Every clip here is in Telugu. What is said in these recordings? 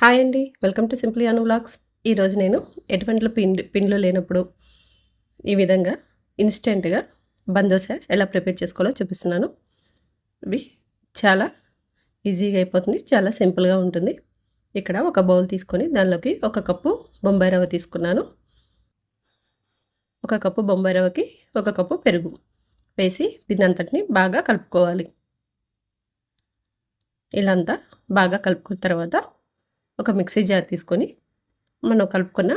హాయ్ అండి. Welcome to simply Anu vlogs. ఈరోజు నేను ఎటువంటి పిండి పిండ్లు లేనప్పుడు ఈ విధంగా ఇన్స్టెంట్గా బందోస ఎలా ప్రిపేర్ చేసుకోవాలో చూపిస్తున్నాను. ఇవి చాలా ఈజీగా అయిపోతుంది చాలా సింపుల్గా ఉంటుంది. ఇక్కడ ఒక బౌల్ తీసుకొని దానిలోకి ఒక కప్పు బొంబాయి రవ్వ తీసుకున్నాను. ఒక కప్పు బొంబాయి రవ్వకి ఒక కప్పు పెరుగు వేసి దీని అంతటిని బాగా కలుపుకోవాలి. ఇలా అంతా బాగా కలుపుకున్న తర్వాత ఒక మిక్సీ జార్ తీసుకొని మనం కలుపుకున్న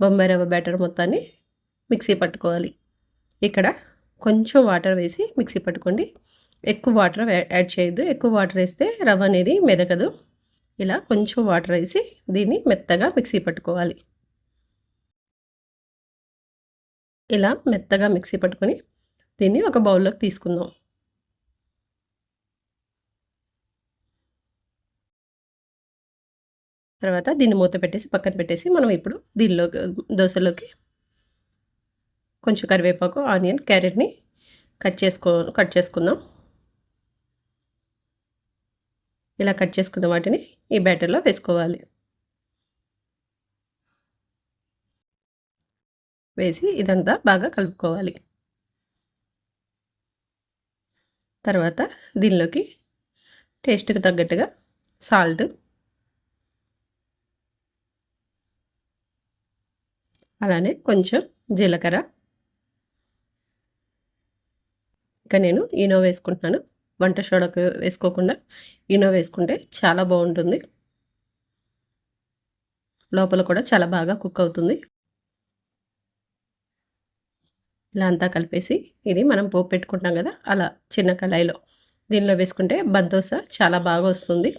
బొంబాయి రవ్వ బ్యాటర్ మొత్తాన్ని మిక్సీ పట్టుకోవాలి. ఇక్కడ కొంచెం వాటర్ వేసి మిక్సీ పట్టుకోండి. ఎక్కువ వాటర్ యాడ్ చేయొద్దు. ఎక్కువ వాటర్ వేస్తే రవ్వ అనేది మెదగదు. ఇలా కొంచెం వాటర్ వేసి దీన్ని మెత్తగా మిక్సీ పట్టుకోవాలి. ఇలా మెత్తగా మిక్సీ పట్టుకొని దీన్ని ఒక బౌల్లోకి తీసుకుందాం. తర్వాత దీన్ని మూత పెట్టేసి పక్కన పెట్టేసి మనం ఇప్పుడు దీనిలో దోశలోకి కొంచెం కరివేపాకు ఆనియన్ క్యారెట్ని కట్ చేసుకో కట్ చేసుకుందాం. ఇలా కట్ చేసుకున్న వాటిని ఈ బ్యాటర్లో వేసుకోవాలి. వేసి ఇదంతా బాగా కలుపుకోవాలి. తర్వాత దీనిలోకి టేస్ట్కి తగ్గట్టుగా సాల్ట్ అలానే కొంచెం జీలకర్ర. ఇంకా నేను ఈనో వేసుకుంటున్నాను. వంట షోడకు వేసుకోకుండా ఈనో వేసుకుంటే చాలా బాగుంటుంది. లోపల కూడా చాలా బాగా కుక్ అవుతుంది. ఇలా అంతా కలిపేసి ఇది మనం పోపు పెట్టుకుంటాం కదా అలా చిన్న కళాయిలో. దీనిలో వేసుకుంటే బందోస చాలా బాగా వస్తుంది.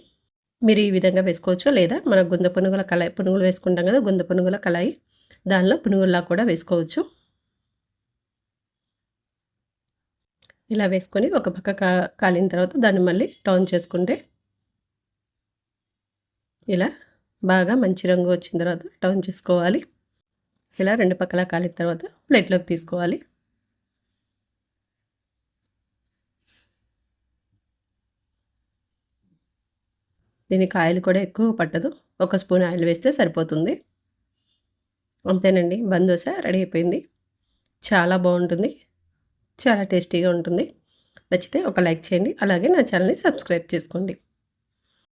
మీరు ఈ విధంగా వేసుకోవచ్చు. లేదా మన గుంద పునుగుల కళాయి పునుగులు వేసుకుంటాం కదా గుంద పునుగుల కళాయి. దానిలో పునుగుల్లా కూడా వేసుకోవచ్చు. ఇలా వేసుకొని ఒక పక్క కా కాలిన తర్వాత దాన్ని మళ్ళీ టర్న్ చేసుకుంటే ఇలా బాగా మంచి రంగు వచ్చిన తర్వాత టర్న్ చేసుకోవాలి. ఇలా రెండు పక్కల కాలిన తర్వాత ప్లేట్లోకి తీసుకోవాలి. దీనికి ఆయిల్ కూడా ఎక్కువ పట్టదు. ఒక స్పూన్ ఆయిల్ వేస్తే సరిపోతుంది. అంతేనండి. బందోస రెడీ అయిపోయింది. చాలా బాగుంటుంది. చాలా టేస్టీగా ఉంటుంది. నచ్చితే ఒక లైక్ చేయండి. అలాగే నా ఛానల్ని సబ్స్క్రైబ్ చేసుకోండి.